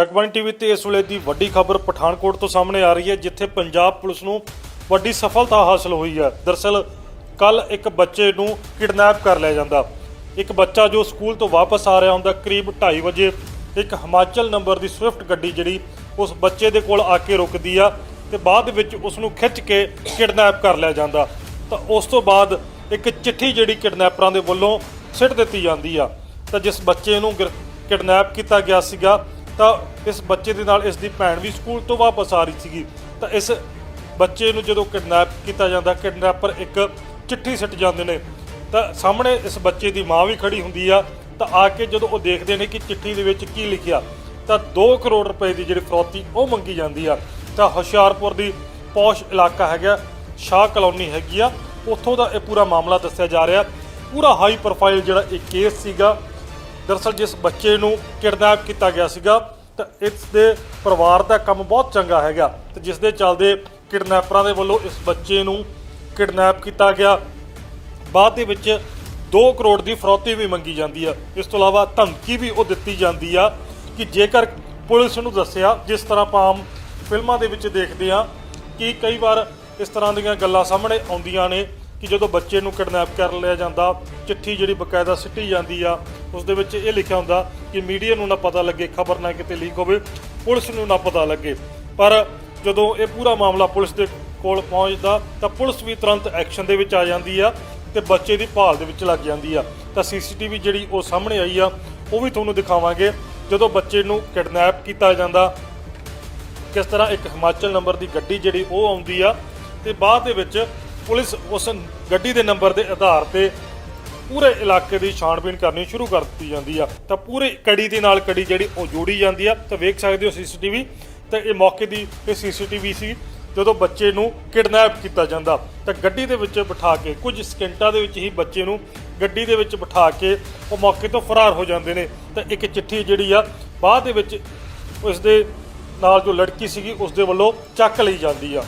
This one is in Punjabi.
ਜਗਬਾਣੀ ਟੀਵੀ ਤੇ ਇਸ ਵੇਲੇ ਦੀ ਵੱਡੀ ਖਬਰ ਪਠਾਨਕੋਟ ਤੋਂ ਸਾਹਮਣੇ ਆ ਰਹੀ ਹੈ, ਜਿੱਥੇ ਪੰਜਾਬ ਪੁਲਿਸ ਨੂੰ ਵੱਡੀ ਸਫਲਤਾ ਹਾਸਲ ਹੋਈ ਹੈ। ਦਰਸਲ ਕੱਲ ਇੱਕ ਬੱਚੇ ਨੂੰ ਕਿਡਨੈਪ ਕਰ ਲਿਆ ਜਾਂਦਾ। ਇੱਕ ਬੱਚਾ ਜੋ ਸਕੂਲ ਤੋਂ ਵਾਪਸ ਆ ਰਿਹਾ ਹੁੰਦਾ, ਕਰੀਬ 2:30 ਵਜੇ, ਇੱਕ ਹਿਮਾਚਲ ਨੰਬਰ ਦੀ ਸਵਿਫਟ ਗੱਡੀ ਜਿਹੜੀ ਉਸ ਬੱਚੇ ਦੇ ਕੋਲ ਆ ਕੇ ਰੁਕਦੀ ਆ ਤੇ ਬਾਅਦ ਵਿੱਚ ਉਸ ਨੂੰ ਖਿੱਚ ਕੇ ਕਿਡਨੈਪ ਕਰ ਲਿਆ ਜਾਂਦਾ। ਤਾਂ ਉਸ ਤੋਂ ਬਾਅਦ ਇੱਕ ਚਿੱਠੀ ਜਿਹੜੀ ਕਿਡਨੈਪਰਾਂ ਦੇ ਵੱਲੋਂ ਸਿੱਟ ਦਿੱਤੀ ਜਾਂਦੀ ਆ। ਤਾਂ ਜਿਸ ਬੱਚੇ ਨੂੰ ਕਿਡਨੈਪ ਕੀਤਾ ਗਿਆ ਸੀਗਾ ਤਾਂ ਇਸ ਬੱਚੇ ਦੇ ਨਾਲ ਇਸ ਦੀ ਭੈਣ ਵੀ ਸਕੂਲ ਤੋਂ ਵਾਪਸ ਆ ਰਹੀ ਸੀਗੀ। ਤਾਂ ਇਸ ਬੱਚੇ ਨੂੰ ਜਦੋਂ ਕਿਡਨੈਪ ਕੀਤਾ ਜਾਂਦਾ, ਕਿਡਨੈਪਰ ਇੱਕ ਚਿੱਠੀ ਸਿੱਟ ਜਾਂਦੇ ਨੇ। ਤਾਂ ਸਾਹਮਣੇ ਇਸ ਬੱਚੇ ਦੀ ਮਾਂ ਵੀ ਖੜੀ ਹੁੰਦੀ ਆ। ਤਾਂ ਆ ਕੇ ਜਦੋਂ ਉਹ ਦੇਖਦੇ ਨੇ ਕਿ ਚਿੱਠੀ ਦੇ ਵਿੱਚ ਕੀ ਲਿਖਿਆ, ਤਾਂ 2 ਕਰੋੜ ਰੁਪਏ ਦੀ ਜਿਹੜੀ ਫਰੌਤੀ ਉਹ ਮੰਗੀ ਜਾਂਦੀ ਆ। ਤਾਂ ਹੁਸ਼ਿਆਰਪੁਰ ਦੀ ਪੌਸ਼ ਇਲਾਕਾ ਹੈਗਾ, ਸ਼ਾਹ ਕਲੋਨੀ ਹੈਗੀ ਆ। ਉੱਥੋਂ ਦਾ ਇਹ ਪੂਰਾ ਮਾਮਲਾ ਦੱਸਿਆ ਜਾ ਰਿਹਾ। ਪੂਰਾ ਹਾਈ ਪ੍ਰੋਫਾਈਲ ਜਿਹੜਾ ਇਹ ਕੇਸ ਸੀਗਾ ਦਰਅਸਲ ਜਿਸ ਬੱਚੇ ਨੂੰ ਕਿਡਨੈਪ ਕੀਤਾ ਗਿਆ ਸੀਗਾ, ਤਾਂ ਇਸ ਦੇ ਪਰਿਵਾਰ ਦਾ ਕੰਮ ਬਹੁਤ ਚੰਗਾ ਹੈਗਾ ਤੇ ਜਿਸ ਦੇ ਚੱਲਦੇ ਕਿਡਨੈਪਰਾਂ ਦੇ ਵੱਲੋਂ ਇਸ ਬੱਚੇ ਨੂੰ ਕਿਡਨੈਪ ਕੀਤਾ ਗਿਆ। ਬਾਅਦ ਦੇ ਵਿੱਚ 2 ਕਰੋੜ ਦੀ ਫਰੋਤੀ ਵੀ ਮੰਗੀ ਜਾਂਦੀ ਆ। ਇਸ ਤੋਂ ਇਲਾਵਾ ਧਮਕੀ ਵੀ ਉਹ ਦਿੱਤੀ ਜਾਂਦੀ ਆ ਕਿ ਜੇਕਰ ਪੁਲਿਸ ਨੂੰ ਦੱਸਿਆ, ਜਿਸ ਤਰ੍ਹਾਂ ਆਪਾਂ ਫਿਲਮਾਂ ਦੇ ਵਿੱਚ ਦੇਖਦੇ ਆ ਕਿ ਕਈ ਵਾਰ ਇਸ ਤਰ੍ਹਾਂ ਦੀਆਂ ਗੱਲਾਂ ਸਾਹਮਣੇ ਆਉਂਦੀਆਂ ਨੇ ਕਿ ਜਦੋਂ ਬੱਚੇ ਨੂੰ ਕਿਡਨੈਪ ਕਰ ਲਿਆ ਜਾਂਦਾ, ਚਿੱਠੀ ਜਿਹੜੀ ਬਕਾਇਦਾ ਸਿੱਟੀ ਜਾਂਦੀ ਆ ਉਸ ਦੇ ਵਿੱਚ ਇਹ ਲਿਖਿਆ ਹੁੰਦਾ ਕਿ ਮੀਡੀਆ ਨੂੰ ਨਾ ਪਤਾ ਲੱਗੇ, ਖਬਰ ਨਾ ਕਿਤੇ ਲੀਕ ਹੋਵੇ, ਪੁਲਿਸ ਨੂੰ ਨਾ ਪਤਾ ਲੱਗੇ। ਪਰ ਜਦੋਂ ਇਹ ਪੂਰਾ ਮਾਮਲਾ ਪੁਲਿਸ ਦੇ ਕੋਲ ਪਹੁੰਚਦਾ, ਤਾਂ ਪੁਲਿਸ ਵੀ ਤੁਰੰਤ ਐਕਸ਼ਨ ਦੇ ਵਿੱਚ ਆ ਜਾਂਦੀ ਆ ਤੇ ਬੱਚੇ ਦੀ ਭਾਲ ਦੇ ਵਿੱਚ ਲੱਗ ਜਾਂਦੀ ਆ। ਤਾਂ ਸੀਸੀਟੀਵੀ ਜਿਹੜੀ ਉਹ ਸਾਹਮਣੇ ਆਈ ਆ, ਉਹ ਵੀ ਤੁਹਾਨੂੰ ਦਿਖਾਵਾਂਗੇ। ਜਦੋਂ ਬੱਚੇ ਨੂੰ ਕਿਡਨੈਪ ਕੀਤਾ ਜਾਂਦਾ, ਕਿਸ ਤਰ੍ਹਾਂ ਇੱਕ ਹਿਮਾਚਲ ਨੰਬਰ ਦੀ ਗੱਡੀ ਜਿਹੜੀ ਉਹ ਆਉਂਦੀ ਆ, ਤੇ ਬਾਅਦ ਦੇ ਵਿੱਚ ਪੁਲਿਸ ਉਸ ਗੱਡੀ ਦੇ ਨੰਬਰ ਦੇ ਆਧਾਰ ਤੇ ਪੂਰੇ ਇਲਾਕੇ ਦੀ ਛਾਣਬੀਣ ਕਰਨੀ ਸ਼ੁਰੂ ਕਰ ਦਿੱਤੀ ਜਾਂਦੀ ਆ। ਤਾਂ ਪੂਰੇ ਕੜੀ ਦੇ ਨਾਲ ਕੜੀ ਜਿਹੜੀ ਉਹ ਜੋੜੀ ਜਾਂਦੀ ਆ। ਤਾਂ ਵੇਖ ਸਕਦੇ ਹੋ ਸੀਸੀਟੀਵੀ। ਤਾਂ ਇਹ ਮੌਕੇ ਦੀ ਇਹ ਸੀਸੀਟੀਵੀ ਸੀ, ਜਦੋਂ ਬੱਚੇ ਨੂੰ ਕਿਡਨੈਪ ਕੀਤਾ ਜਾਂਦਾ। ਤਾਂ ਗੱਡੀ ਦੇ ਵਿੱਚ ਬਿਠਾ ਕੇ, ਕੁਝ ਸਕਿੰਟਾਂ ਦੇ ਵਿੱਚ ਹੀ ਬੱਚੇ ਨੂੰ ਗੱਡੀ ਦੇ ਵਿੱਚ ਬਿਠਾ ਕੇ ਉਹ ਮੌਕੇ ਤੋਂ ਫਰਾਰ ਹੋ ਜਾਂਦੇ ਨੇ। ਤਾਂ ਇੱਕ ਚਿੱਠੀ ਜਿਹੜੀ ਆ, ਬਾਅਦ ਦੇ ਵਿੱਚ ਉਸ ਦੇ ਨਾਲ ਜੋ ਲੜਕੀ ਸੀਗੀ ਉਸ ਦੇ ਵੱਲੋਂ ਚੱਕ ਲਈ ਜਾਂਦੀ ਆ।